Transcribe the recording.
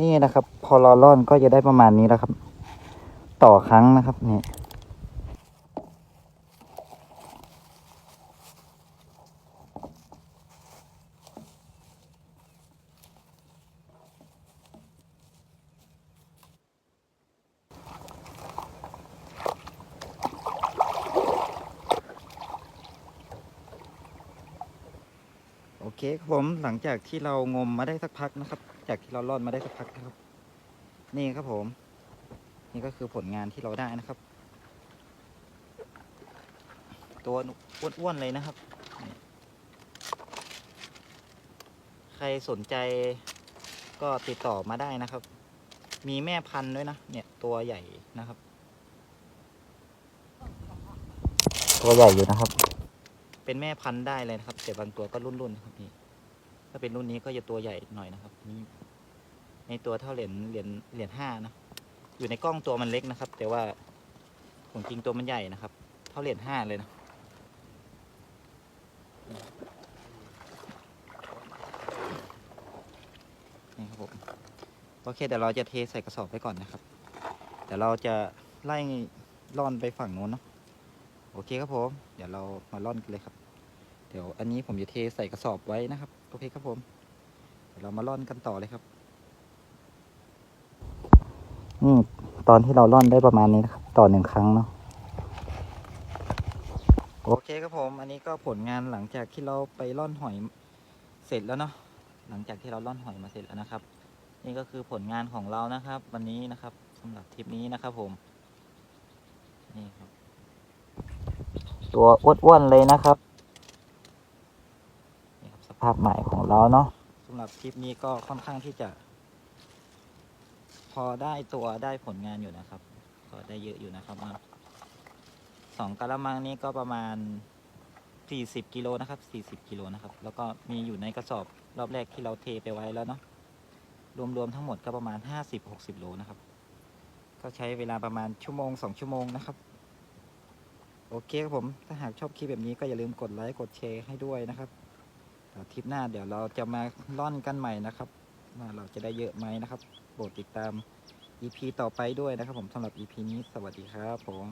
นี่นะครับ พอเราล่อนก็จะได้ประมาณนี้แล้วครับ ต่อครั้งนะครับนี่ เคครับผมหลังจากที่เรางมมาได้สักพักนะครับ จากที่เราล่อนมาได้สักพักนะครับ นี่ครับผม นี่ก็คือผลงานที่เราได้นะครับ ตัวอ้วนๆเลยนะครับ ใครสนใจก็ติดต่อมาได้นะครับ มีแม่พันธุ์ด้วยนะ เนี่ยตัวใหญ่นะครับ ตัวใหญ่อยู่นะครับ เป็นแม่พันธุ์ได้เลยนะครับ แต่บางตัวก็รุ่นๆนะครับนี่ถ้าเป็นรุ่นนี้ก็จะตัวใหญ่หน่อยนะครับนี่ในตัวเท่าเหรียญเหรียญเหรียญห้านะอยู่ในกล้องตัวมันเล็กนะครับ แต่ว่าของจริงตัวมันใหญ่นะครับ เท่าเหรียญห้าเลยนะนี่ครับผมโอเคเดี๋ยวเราจะเทใส่กระสอบไปก่อนนะครับเดี๋ยวเราจะไล่ล่อนไปฝั่งโน้นเนาะ โอเคครับผม เดี๋ยวเรามาล่อนกันเลยครับ เดี๋ยวอันนี้ผมจะเทใส่กระสอบไว้นะครับ โอเคครับผม เดี๋ยวเรามาล่อนกันต่อเลยครับนี่ตอนที่เราล่อนได้ประมาณนี้นะครับ ต่อหนึ่งครั้งเนาะ โอเคครับผม อันนี้ก็ผลงานหลังจากที่เราไปล่อนหอยเสร็จแล้วเนาะ หลังจากที่เราล่อนหอยมาเสร็จแล้วนะครับ นี่ก็คือผลงานของเรานะครับ วันนี้นะครับสำหรับทริปนี้นะครับผม นี่ครับ ตัวอ้วนๆเลยนะครับนี่ครับ สภาพใหม่ของเราเนาะสำหรับคลิปนี้ก็ค่อนข้างที่จะ พอได้ตัวได้ผลงานอยู่นะครับ ก็ได้เยอะอยู่นะครับมาสองกะละมังนี้ก็ประมาณสี่สิบกิโลนะครับสี่สิบกิโลนะครับ แล้วก็มีอยู่ในกระสอบรอบแรกที่เราเทไปไว้แล้วเนาะรวมๆทั้งหมดก็ประมาณห้าสิบหกสิบโลนะครับ ก็ใช้เวลาประมาณชั่วโมงสองชั่วโมงนะครับ โอเคครับผม ถ้าหากชอบคลิปแบบนี้ก็อย่าลืมกดไลค์กดแชร์ให้ด้วยนะครับเดี๋ยวทริปหน้าเดี๋ยวเราจะมาล่อนกันใหม่นะครับว่าเราจะได้เยอะไหมนะครับโปรดติดตาม EP ต่อไปด้วยนะครับผมสำหรับ EP นี้สวัสดีครับผม